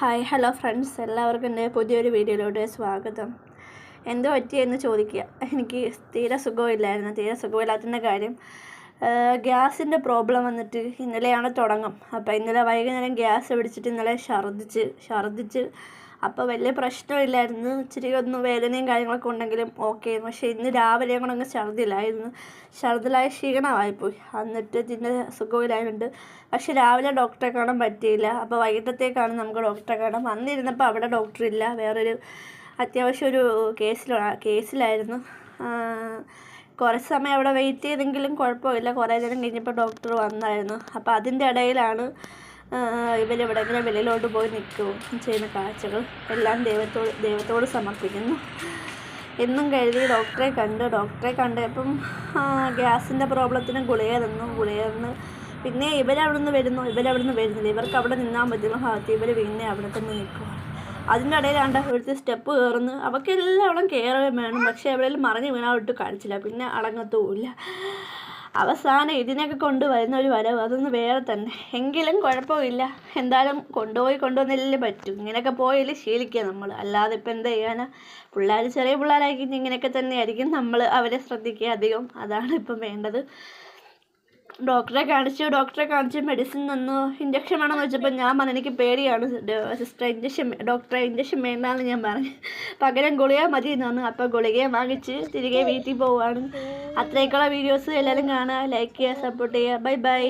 Hi hello friends. എല്ലാവർക്കും എന്റെ പുതിയൊരു വീഡിയോയിലോട്ട് സ്വാഗതം. എന്തോ പറ്റിയെന്ന് ചോദിക്കുക. എനിക്ക് തീരെ സുഖമില്ലായിരുന്നു തീരെ സുഖമില്ലാത്തതിന്റെ കാര്യം. ഗ്യാസിന്റെ പ്രോബ്ലം വന്നിട്ട് ഇന്നലെയാണ് തുടങ്ങും. അപ്പോൾ ഇന്നലെ വൈകുന്നേരം ഗ്യാസ് പിടിച്ചിട്ട് ഇന്നലെ ഛർദ്ദിച്ച് ഛർദ്ദിച്ച് അപ്പോൾ വലിയ പ്രശ്നമില്ലായിരുന്നു. ഇച്ചിരി ഒന്ന് വേദനയും കാര്യങ്ങളൊക്കെ ഉണ്ടെങ്കിലും ഓക്കെ പക്ഷേ ഇന്ന് രാവിലെ കൂടെ അങ്ങ് ഛർദ്ദിലായിരുന്നു ഛർദ്ദിലായ ക്ഷീണമായിപ്പോയി. എന്നിട്ട് ഇതിന്റെ സുഖമില്ലായിട്ടുണ്ട് പക്ഷേ രാവിലെ ഡോക്ടറെ കാണാൻ പറ്റിയില്ല. അപ്പോൾ വൈകിട്ടത്തേക്കാണ് നമുക്ക് ഡോക്ടറെ കാണാൻ. വന്നിരുന്നപ്പോൾ അവിടെ ഡോക്ടർ ഇല്ല. വേറൊരു അത്യാവശ്യം ഒരു കേസിൽ കേസിലായിരുന്നു. കുറച്ച് സമയം അവിടെ വെയിറ്റ് ചെയ്തെങ്കിലും കുഴപ്പമില്ല. കുറേ നേരം കഴിഞ്ഞപ്പോൾ ഡോക്ടർ വന്നായിരുന്നു. അപ്പോൾ അതിന്റെ ഇടയിലാണ് ഇവരിവിടെ ഇങ്ങനെ വെളിയിലോട്ട് പോയി നിൽക്കുകയും ചെയ്യുന്ന കാഴ്ചകൾ എല്ലാം ദൈവത്തോട് ദൈവത്തോട് സമർപ്പിക്കുന്നു. എന്നും കരുതി ഡോക്ടറെ കണ്ട് ഡോക്ടറെ കണ്ടപ്പം ഗ്യാസിന്റെ പ്രോബ്ലത്തിന് ഗുളിക തന്നു ഗുളിക തന്ന്. പിന്നെ ഇവരവിടുന്ന് വരുന്നു ഇവരവിടുന്ന് വരുന്നില്ല. ഇവർക്ക് അവിടെ നിന്നാൽ പറ്റുന്ന ഭാഗത്ത് ഇവർ പിന്നെ അവിടെ തന്നെ നിൽക്കുക അതിന്റെ ഇടയിലാണ്ട് ഇവിടുത്തെ സ്റ്റെപ്പ് കയറുന്നു. അവർക്ക് എല്ലാവരും കയറുകയും വേണം പക്ഷേ എവിടെയെങ്കിലും മറിഞ്ഞ് വീണാൽ ഒട്ടും കാണിച്ചില്ല. പിന്നെ അടങ്ങത്തുമില്ല. അവസാനം ഇതിനൊക്കെ കൊണ്ടുവരുന്ന ഒരു വരവ് അതൊന്ന് വേറെ തന്നെ. എങ്കിലും കുഴപ്പമില്ല. എന്തായാലും കൊണ്ടുപോയി കൊണ്ടുവന്നില്ലേ പറ്റും. ഇങ്ങനെയൊക്കെ പോയാലും ശീലിക്കുക നമ്മൾ അല്ലാതെ ഇപ്പം എന്താ ചെയ്യാനാ? പിള്ളേർ ചെറിയ പിള്ളേരായിരിക്കും ഇങ്ങനെയൊക്കെ തന്നെയായിരിക്കും നമ്മൾ അവരെ ശ്രദ്ധിക്കുക അധികം. അതാണ് ഇപ്പം വേണ്ടത്. ഡോക്ടറെ കാണിച്ചു ഡോക്ടറെ കാണിച്ച് മെഡിസിൻ തന്നു. ഇഞ്ചക്ഷൻ വേണമെന്ന് വെച്ചപ്പോൾ ഞാൻ പറഞ്ഞു എനിക്ക് പേടിയാണ്. സിസ്റ്റർ ഇഞ്ചക്ഷൻ ഡോക്ടറെ ഇഞ്ചക്ഷൻ വേണ്ടാന്ന് ഞാൻ പറഞ്ഞു. പകരം ഗുളിക മതി എന്ന് പറഞ്ഞു. അപ്പോൾ ഗുളികയെ വാങ്ങിച്ച് തിരികെ വീട്ടിൽ പോവുകയാണ്. അത്രയൊക്കെയുള്ള വീഡിയോസ് എല്ലാവരും കാണുക ലൈക്ക് ചെയ്യുക സപ്പോർട്ട് ചെയ്യുക. Bye bye